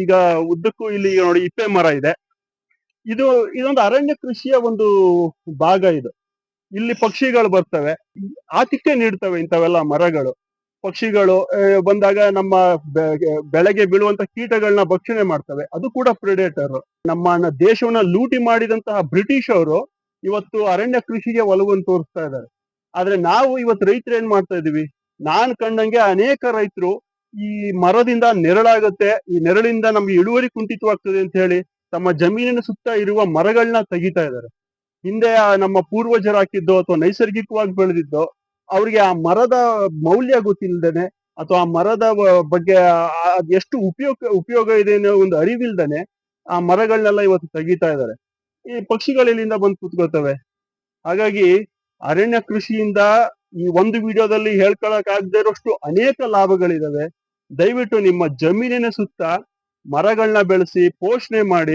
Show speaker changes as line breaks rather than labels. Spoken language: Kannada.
ಈಗ ಉದ್ದಕ್ಕೂ ಇಲ್ಲಿ ನೋಡಿ ಇಪ್ಪೆ ಮರ ಇದೆ. ಇದು, ಇದೊಂದು ಅರಣ್ಯ ಕೃಷಿಯ ಒಂದು ಭಾಗ ಇದು. ಇಲ್ಲಿ ಪಕ್ಷಿಗಳು ಬರ್ತವೆ. ಆತಿಥ್ಯ ನೀಡ್ತವೆ ಇಂಥವೆಲ್ಲ ಮರಗಳು. ಪಕ್ಷಿಗಳು ಬಂದಾಗ ನಮ್ಮ ಬೆಳೆಗೆ ಬೀಳುವಂತ ಕೀಟಗಳನ್ನ ಭಕ್ಷಣೆ ಮಾಡ್ತವೆ. ಅದು ಕೂಡ ಪ್ರಿಡೇಟರ್ ನಮ್ಮ ದೇಶವನ್ನ ಲೂಟಿ ಮಾಡಿದಂತಹ ಬ್ರಿಟಿಷ್ ಅವರು ಇವತ್ತು ಅರಣ್ಯ ಕೃಷಿಗೆ ಒಲವನ್ನು ತೋರಿಸ್ತಾ ಇದ್ದಾರೆ. ಆದ್ರೆ ನಾವು ಇವತ್ತು ರೈತರು ಏನ್ ಮಾಡ್ತಾ ಇದೀವಿ? ನಾನ್ ಕಂಡಂಗೆ ಅನೇಕ ರೈತರು ಈ ಮರದಿಂದ ನೆರಳಾಗುತ್ತೆ, ಈ ನೆರಳಿಂದ ನಮ್ಗೆ ಇಳುವರಿ ಕುಂಠಿತವಾಗ್ತದೆ ಅಂತ ಹೇಳಿ ತಮ್ಮ ಜಮೀನಿನ ಸುತ್ತ ಇರುವ ಮರಗಳನ್ನ ತೆಗಿತಾ ಇದ್ದಾರೆ. ಹಿಂದೆ ನಮ್ಮ ಪೂರ್ವಜರು ಹಾಕಿದ್ದೋ ಅಥವಾ ನೈಸರ್ಗಿಕವಾಗಿ ಬೆಳೆದಿದ್ದೋ ಅವ್ರಿಗೆ ಆ ಮರದ ಮೌಲ್ಯ ಗೊತ್ತಿಲ್ದೇನೆ ಅಥವಾ ಆ ಮರದ ಬಗ್ಗೆ ಎಷ್ಟು ಉಪಯೋಗ ಉಪಯೋಗ ಇದೆ ಅನ್ನೋ ಒಂದು ಅರಿವಿಲ್ದೇನೆ ಆ ಮರಗಳನ್ನೆಲ್ಲ ಇವತ್ತು ತೆಗಿತಾ ಇದ್ದಾರೆ. ಈ ಪಕ್ಷಿಗಳು ಇಲ್ಲಿಂದ ಬಂದು ಕೂತ್ಕೋತವೆ ಹಾಗಾಗಿ ಅರಣ್ಯ ಕೃಷಿಯಿಂದ ಈ ಒಂದು ವಿಡಿಯೋದಲ್ಲಿ ಹೇಳ್ಕೊಳಕ್ ಆಗದೆ ಇರೋಷ್ಟು ಅನೇಕ ಲಾಭಗಳಿದಾವೆ. ದಯವಿಟ್ಟು ನಿಮ್ಮ ಜಮೀನಿನ ಸುತ್ತ ಮರಗಳನ್ನ ಬೆಳೆಸಿ ಪೋಷಣೆ ಮಾಡಿ.